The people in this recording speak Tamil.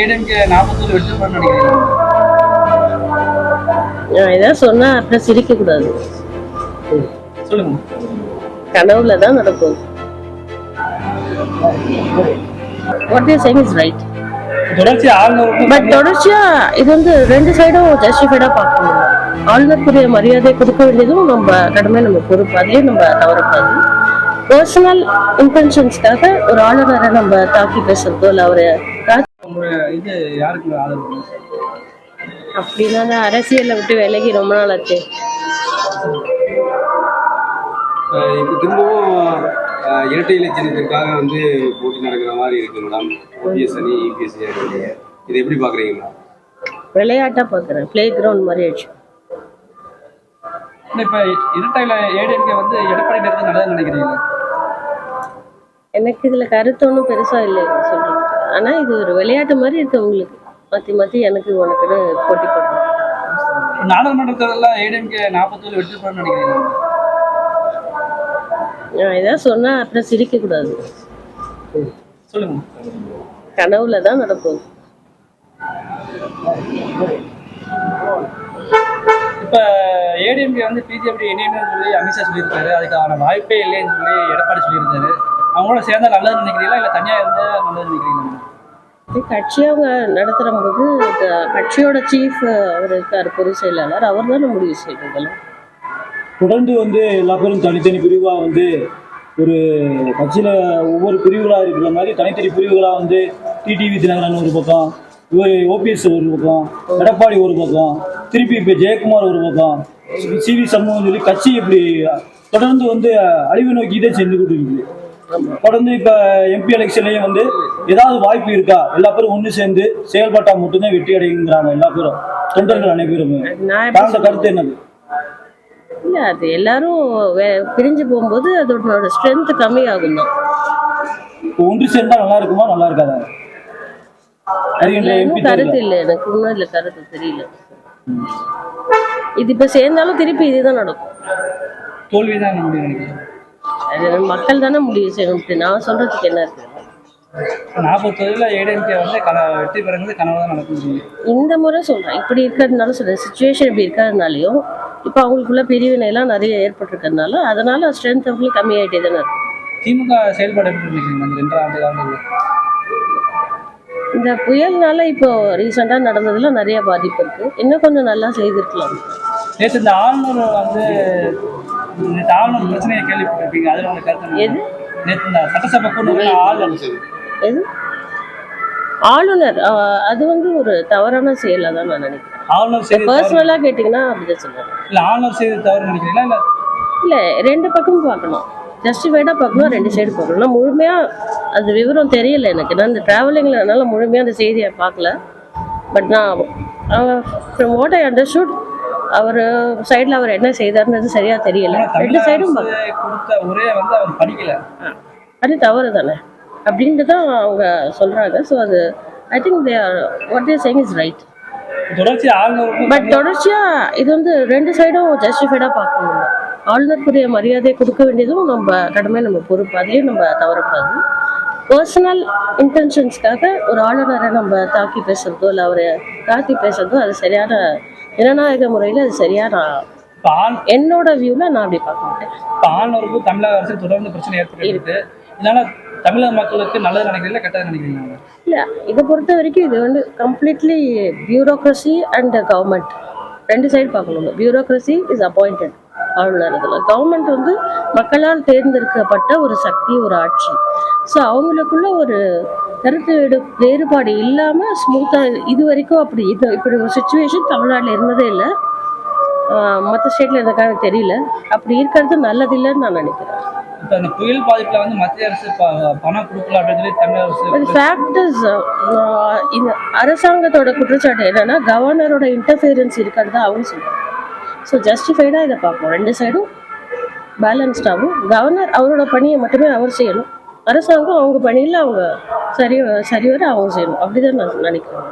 ஏடிஎம்கே வெற்றி நான் ஏதாவது சொன்னா அப்புறம் சிரிக்க கூடாது. சொல்லுங்க. கனவுல தான் நடக்கும். What you saying is right but தொடர்ச்சியா இது வந்து ரெண்டு சைடும் ஜஸ்டிஃபைடா பார்க்கணும். ஆளுநருக்குரிய மரியாதை கொடுக்க வேண்டியதும் நம்ம கடமை நம்ம பொறுப்பு. அதையும் நம்ம தவறக்கூடாது. பர்சனல் இன்டென்ஷன்ஸ்க்காக ஒரு ஆளுநரை நம்ம தாக்கி பேசுறதோ இல்லை அவரை இது யாருக்கு ஆதரவு அப்படின்னா நான் அரசியலை விட்டு விலகி ரொம்ப நாள் ஆச்சு. இப்போ திரும்பவும் இரட்டை இலை சின்னத்திற்காக வந்து போட்டி நடக்கிற மாதிரி இருக்கு மேடம். ஓபிஎஸ் அணி இதை எப்படி பாக்குறீங்க மேடம்? விளையாட்டா பார்க்குறேன் பிளே கிரவுண்ட் மாதிரி ஆயிடுச்சு. இப்போ இரட்டையில் ஏடிஎம்கே வந்து எடப்பாடி நல்லதுன்னு நினைக்கிறீங்க எனக்கு இதுல கருத்து ஒன்றும் பெருசா இல்லை சொல்றது ஆனா இது ஒரு விளையாட்டு மாதிரி இருக்கு உங்களுக்கு. மாத்தி மாத்தி எனக்கு உனக்குன்னு போட்டி போடுறோம் நாடாளுமன்ற தேர்தலில் ஏடிஎம்கே நாற்பத்தொரு வெற்றி பெற நினைக்கிறீங்க நான் ஏதாவது சொன்னா அப்புறம் சிரிக்க கூடாது. சொல்லுங்க. கனவுல தான் நடக்கும். இப்போ ஏடிஎம்கே வந்து பிஜேபி இணையம்னு சொல்லி அமித்ஷா சொல்லியிருக்காரு. அதுக்கான வாய்ப்பே இல்லைன்னு சொல்லி எடப்பாடி சொல்லியிருக்காரு. அவங்களோட சேர்ந்தா நல்லதுன்னு நினைக்கிறீங்களா? இல்லை தனியாக இருந்தால் நல்லதுன்னு நினைக்கிறீங்களா? இது கட்சி அவங்க நடத்துற போது கட்சியோட சீஃப் அவர் இருக்கார் பொதுச் செயலாளர். அவர் தானே முடிவு செய்யறதெல்லாம் தொடர்ந்து வந்து எல்லா பேரும் தனித்தனி பிரிவாக வந்து ஒரு கட்சியில் ஒவ்வொரு பிரிவுகளாக இருக்கிற மாதிரி தனித்தனி பிரிவுகளாக வந்து டிடிவி தினகரன் ஒரு பக்கம் இவர் ஓபிஎஸ் ஒரு பக்கம் எடப்பாடி ஒரு பக்கம் திருப்பி இப்போ ஜெயக்குமார் ஒரு பக்கம் சிவி சண்முகம் சொல்லி கட்சி இப்படி தொடர்ந்து வந்து அழிவு நோக்கி தான் சென்று கொண்டு இருக்குது தொடர்ந்து இப்போ எம்பி எலெக்ஷன்லையும் வந்து ஏதாவது வாய்ப்பு இருக்கா? எல்லா பேரும் ஒன்று சேர்ந்து செயல்பட்டா மட்டும்தான் வெற்றி அடையுங்கிறாங்க எல்லா பேரும். தொண்டர்கள் அனைவருமே. தாழ்ந்த கருத்து என்னது? இல்ல அது எல்லாரும் பிரிஞ்சு போகும்போது அதோட ஸ்ட்ரென்த் கம்மி ஆகும் தான் ஒன்று சேர்ந்தா நல்லா இருக்குமா? நல்லா இருக்காதா? கருத்து இல்லை. எனக்கு இன்னும் இல்ல கருத்து தெரியல. இது இப்ப சேர்ந்தாலும் திருப்பி இதுதான் நடக்கும். தோல்வி தான் முடியும் நினைக்கிறேன் அது மக்கள் தானே முடிவு செய்யணும். நான் சொல்றதுக்கு என்ன இருக்கு நாற்பத்தொதுல ஏடிஎம்கே வந்து கன வெற்றி பெறுறது கனவு தான் நடக்கும். இந்த முறை சொல்றேன். இப்படி இருக்கிறதுனால சொல்றேன். சுச்சுவேஷன் இப்படி இருக்கிறதுனாலையும் இப்போ அவங்களுக்குள்ள பிரிவினை எல்லாம் நிறைய ஏற்பட்டிருக்கிறதுனால அதனால ஸ்ட்ரென்த் அவங்களுக்கு கம்மியாயிட்டே தானே திமுக செயல்பாடு இந்த புயல்னால இப்போ ரீசெண்டாக நடந்ததுல நிறைய பாதிப்பு இருக்கு. இன்னும் கொஞ்சம் நல்லா செய்திருக்கலாம். நேற்று இந்த ஆளுநர் வந்து நேற்று ஆளுநர் பிரச்சனையை கேள்விப்பட்டிருப்பீங்க. அதில் உங்களுக்கு கருத்து எது? நேற்று இந்த சட்டசபை கூட்டு ஆளுநர். எது? ஆளுநர் அது வந்து ஒரு தவறான செயலாக தான் நான் நினைக்கிறேன். ஆளுநர் செய்தி பர்சனலாக கேட்டிங்கன்னா அப்படிதான் சொல்லுவேன் இல்லை ஆளுநர் செய்தி தவறு நினைக்கிறீங்களா? இல்லை இல்லை ரெண்டு பக்கமும் பார்க்கணும். ஜஸ்டிஃபைடாக பார்க்கணும் ரெண்டு சைடு பார்க்கணும். நான் முழுமையாக அது விவரம் தெரியல எனக்கு. நான் இந்த ட்ராவலிங்கில் அதனால் முழுமையாக அந்த செய்தியை பார்க்கல. பட் நான் ஃப்ரம் வாட் ஐ அண்டர்ஸ்டுட் அவர் சைடில் அவர் என்ன செய்தார்ன்றது சரியாக தெரியல. ரெண்டு சைடும் கொடுத்த உரையை வந்து அவர் படிக்கல. அது தவறு தானே அப்படின்ட்டு தான் அவங்க சொல்கிறாங்க ஸோ அது I think they are what they're saying is right but தொடர்ச்சியா இது வந்து ரெண்டு சைடும் ஜஸ்டிஃபைடா பார்க்கணும் ஆளுநருக்குரிய மரியாதை கொடுக்க வேண்டியதும் நம்ம கடமை நம்ம பொறுப்பு. அதையும் நம்ம தவறக்கூடாது. பர்சனல் இன்டென்ஷன்ஸ்க்காக ஒரு ஆளுநரை நம்ம தாக்கி பேசுறதோ இல்லை அவரை தாக்கி பேசுறதோ அது சரியான ஜனநாயக முறையில் அது சரியா நான் ஆள் என்னோட வியூவில் நான் அப்படி பார்க்க மாட்டேன். இப்போ ஆளுநருக்கும் தமிழக அரசு தொடர்ந்து பிரச்சனை ஏற்பட்டு இதனால தமிழக மக்களுக்கு நல்லது நினைக்கிறீங்களா கெட்டது நினைக்கிறீங்களா இல்லை இதை பொறுத்த வரைக்கும் இது வந்து கம்ப்ளீட்லி பியூரோக்ரஸி அண்ட் கவர்மெண்ட் ரெண்டு சைடு பார்க்கணும் பியூரோக்ரஸி இஸ் அப்பாயிண்டட் ஆளுநர் இதில் கவர்மெண்ட் வந்து மக்களால் தேர்ந்தெடுக்கப்பட்ட ஒரு சக்தி ஒரு ஆட்சி. ஸோ அவங்களுக்குள்ள ஒரு கருத்து வேறுபாடு இல்லாமல் ஸ்மூத்தாக இது வரைக்கும் அப்படி இது இப்படி ஒரு சுச்சுவேஷன் தமிழ்நாட்டில் இருந்ததே இல்லை. மற்ற ஸ்டேட்டில் இருந்தக்காக தெரியல. அப்படி இருக்கிறது நல்லதில்லைன்னு நான் நினைக்கிறேன். இப்போ இந்த புயல் பாதிப்புல வந்து மத்திய அரசு ப- பணம் கொடுக்கல அப்படின்னு சொல்லி தமிழக அரசு பட் ஃபேக்ட் இஸ் இந்த அரசாங்கத்தோட குற்றச்சாட்டு என்னன்னா கவர்னரோட இன்டர்ஃபியரன்ஸ் இருக்கிறது அவங்க சொல்றாங்க. ஸோ ஜஸ்டிஃபைடாக இதை பார்ப்போம். ரெண்டு சைடும் பேலன்ஸ்டாகவும் கவர்னர் அவரோட பணியை மட்டுமே அவர் செய்யணும். அரசாங்கம் அவங்க பணியில் அவங்க சரி சரிவர அவங்க செய்யணும். அப்படிதான் நான் நினைக்கிறேன்.